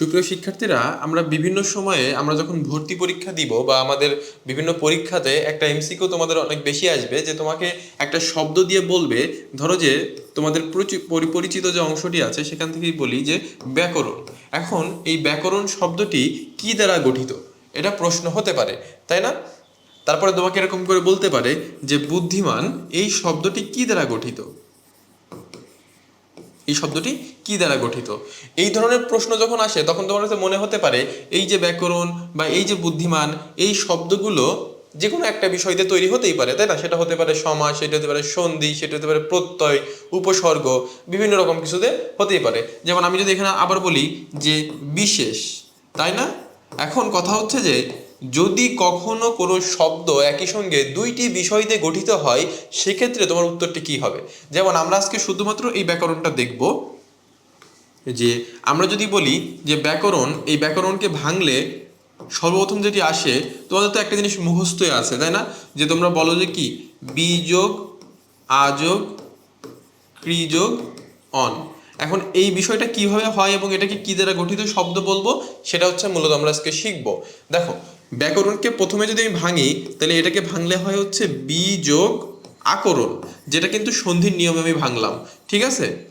সুপ্রিয় শিক্ষার্থীরা, আমরা বিভিন্ন সময়ে আমরা যখন ভর্তি পরীক্ষা দিব বা আমাদের বিভিন্ন পরীক্ষাতে একটা এমসিকিউ তোমাদের অনেক বেশি আসবে যে তোমাকে একটা শব্দ দিয়ে বলবে, ধরো যে তোমাদের প্রচি- পরি- পরিচিত যে অংশটি আছে সেখান থেকেই বলি যে ব্যাকরণ। এখন এই ব্যাকরণ শব্দটি কি দ্বারা গঠিত? এটা প্রশ্ন হতে পারে, তাই না? তারপরে তোমাকে এরকম করে বলতে পারে যে বুদ্ধিমান এই শব্দটি কি দ্বারা গঠিত? এই শব্দটি কি দ্বারা গঠিত? এই ধরনের প্রশ্ন যখন আসে, তখন তোমার কাছে মনে হতে পারে, এই যে ব্যাকরণ বা এই যে বুদ্ধিমান, এই শব্দগুলো যে কোনো একটা বিষয়তে তৈরি হতেই পারে, তাই না? সেটা হতে পারে সমাজ, সেটা হতে পারে সন্ধি, সেটা হতে পারে প্রত্যয়, উপসর্গ, বিভিন্ন রকম কিছুতে হতেই পারে। যেমন আমি যদি এখানে আবার বলি যে বিশেষ, তাই না? এখন কথা হচ্ছে যে যদি কখনো কোনো শব্দ একই সঙ্গে দুইটি বিষয়তে গঠিত হয়, সেক্ষেত্রে তোমার উত্তরটি কি হবে? যেমন আমরা আজকে শুধুমাত্র এই ব্যাকরণটা দেখব। যে আমরা যদি বলি যে ব্যাকরণ, এই ব্যাকরণকে ভাঙলে সর্বপ্রথম যেটি আসে, তোমাদের তো একটা জিনিস মুখস্থই আছে, তাই না? যে তোমরা বলো যে কি? বিযোগ আযোগ ক্রিযোগ অন। এখন এই বিষয়টা কীভাবে হয় এবং এটাকে কি দ্বারা গঠিত শব্দ বলব, সেটা হচ্ছে মূলত আমরা আজকে শিখব। দেখো ব্যাকরণকে প্রথমে যদি আমি ভাঙি, তাহলে এটাকে ভাঙলে হয় হচ্ছে বি যোগ আকরণ, যেটা কিন্তু সন্ধির নিয়মে আমি ভাঙলাম, ঠিক আছে?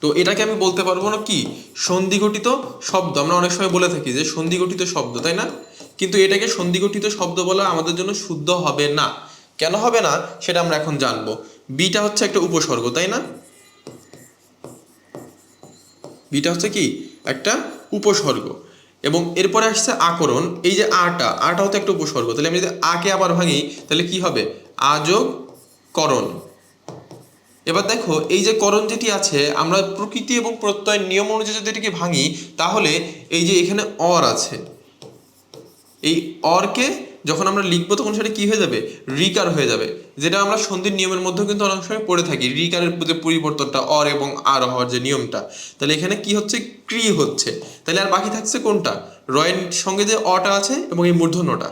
তো এটাকে আমি বলতে পারব না কি? সন্ধি গঠিত শব্দ, আমরা অনেক সময় বলে থাকি যে সন্ধি গঠিত শব্দ, তাই না? কিন্তু এটাকে সন্ধি গঠিত শব্দ বলা আমাদের জন্য শুদ্ধ হবে না। কেন হবে না? সেটা আমরা এখন জানব। বিটা হচ্ছে একটা উপসর্গ, তাই না? বিটা হচ্ছে কি? একটা উপসর্গ। এবং এরপরে আসছে আকরণ, এই যে আটা আটা তো একটা উপসর্গ। তাহলে আমি যদি আকে আবার ভাঙি, তাহলে কি হবে? আযোগ করণ। এবার দেখো, এই যে করণ যেটি আছে, আমরা প্রকৃতি এবং প্রত্যয়ের নিয়ম অনুযায়ী যদি এটিকে ভাঙি, তাহলে এই যে এখানে অর আছে, এই অরকে যখন আমরা লিখব, তখন সেটা কি হয়ে যাবে? রিকার হয়ে যাবে। যেটা আমরা সন্ধির নিয়মের মধ্যেও কিন্তু অনেক সময় পড়ে থাকি। রিকারের যে পরিবর্তনটা, অর এবং আর হওয়ার যে নিয়মটা, তাহলে এখানে কি হচ্ছে? ক্রি হচ্ছে। তাহলে আর বাকি থাকছে কোনটা? রয়ের সঙ্গে যে অটা আছে এবং এই মূর্ধন্যটা।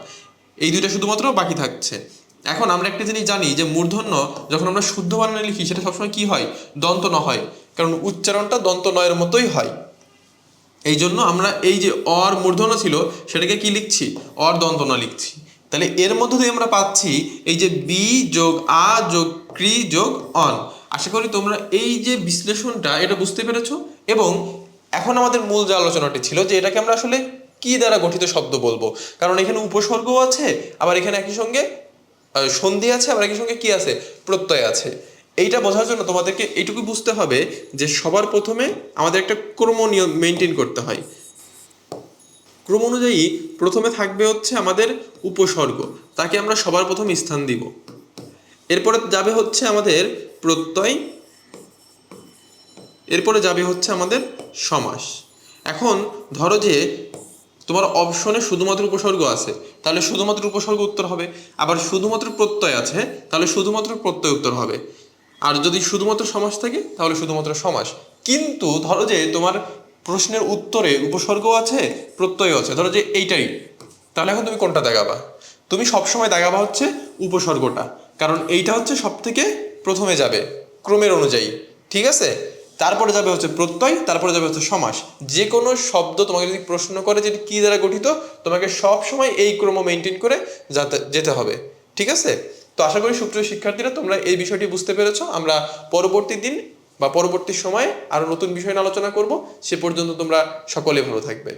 এই দুইটা শুধুমাত্র বাকি থাকছে। এখন আমরা একটা জিনিস জানি যে মূর্ধন্য যখন আমরা শুদ্ধ বানানে লিখি, সেটা সবসময় কি হয়? দন্ত ন হয় কারণ উচ্চারণটা দন্ত নয়ের মতোই হয়। এই জন্য আমরা এই যে অর মূর্ধন্য ছিল, সেটাকে কি লিখছি? অর দন্তনা লিখছি। তাহলে এর মধ্য দিয়ে আমরা পাচ্ছি এই যে বি যোগ আ যোগ ক্রি যোগ অন। আশা করি তোমরা এই যে বিশ্লেষণটা, এটা বুঝতে পেরেছ? এবং এখন আমাদের মূল যে আলোচনাটি ছিল যে এটাকে আমরা আসলে কি দ্বারা গঠিত শব্দ বলব? কারণ এখানে উপসর্গও আছে, আবার এখানে একই সঙ্গে সন্ধি আছে, আবার একই সঙ্গে কি আছে? প্রত্যয় আছে। এইটা বোঝার জন্য তোমাদেরকে এইটুকু বুঝতে হবে যে সবার প্রথমে আমাদের একটা ক্রম নিয়ম মেনটেন করতে হয়। ক্রম অনুযায়ী প্রথমে থাকবে হচ্ছে আমাদের উপসর্গ, তাকে আমরা সবার প্রথম স্থান দিব। এরপরে যাবে হচ্ছে আমাদের প্রত্যয়, এরপরে যাবে হচ্ছে আমাদের সমাস। এখন ধরো যে তোমার অপশনে শুধুমাত্র উপসর্গ আছে, তাহলে শুধুমাত্র উপসর্গ উত্তর হবে। আবার শুধুমাত্র প্রত্যয় আছে, তাহলে শুধুমাত্র প্রত্যয় উত্তর হবে। আর যদি শুধুমাত্র সমাস থাকে, তাহলে শুধুমাত্র সমাস। কিন্তু ধরো যে তোমার প্রশ্নের উত্তরে উপসর্গ আছে প্রত্যয় আছে। ধরো যে এইটাই। তাহলে এখন তুমি কোনটা দেখাবা? তুমি সবসময় দেখাবা হচ্ছে উপসর্গটা। কারণ এইটা হচ্ছে সব থেকে প্রথমে যাবে ক্রমের অনুযায়ী। ঠিক আছে? তারপরে যাবে হচ্ছে প্রত্যয়, তারপরে যাবে হচ্ছে সমাস। যে কোনো শব্দ তোমাকে যদি প্রশ্ন করে যে কি দ্বারা গঠিত, তোমাকে সব সময় এই ক্রম মেনটেন করে যাতে যেতে হবে। ঠিক আছে? তো আশা করি সুপ্রিয় শিক্ষার্থীরা, তোমরা এই বিষয়টি বুঝতে পেরেছ। আমরা পরবর্তী দিন বা পরবর্তী সময়ে আরও নতুন বিষয় নিয়ে আলোচনা করব। সে পর্যন্ত তোমরা সকলে ভালো থাকবে।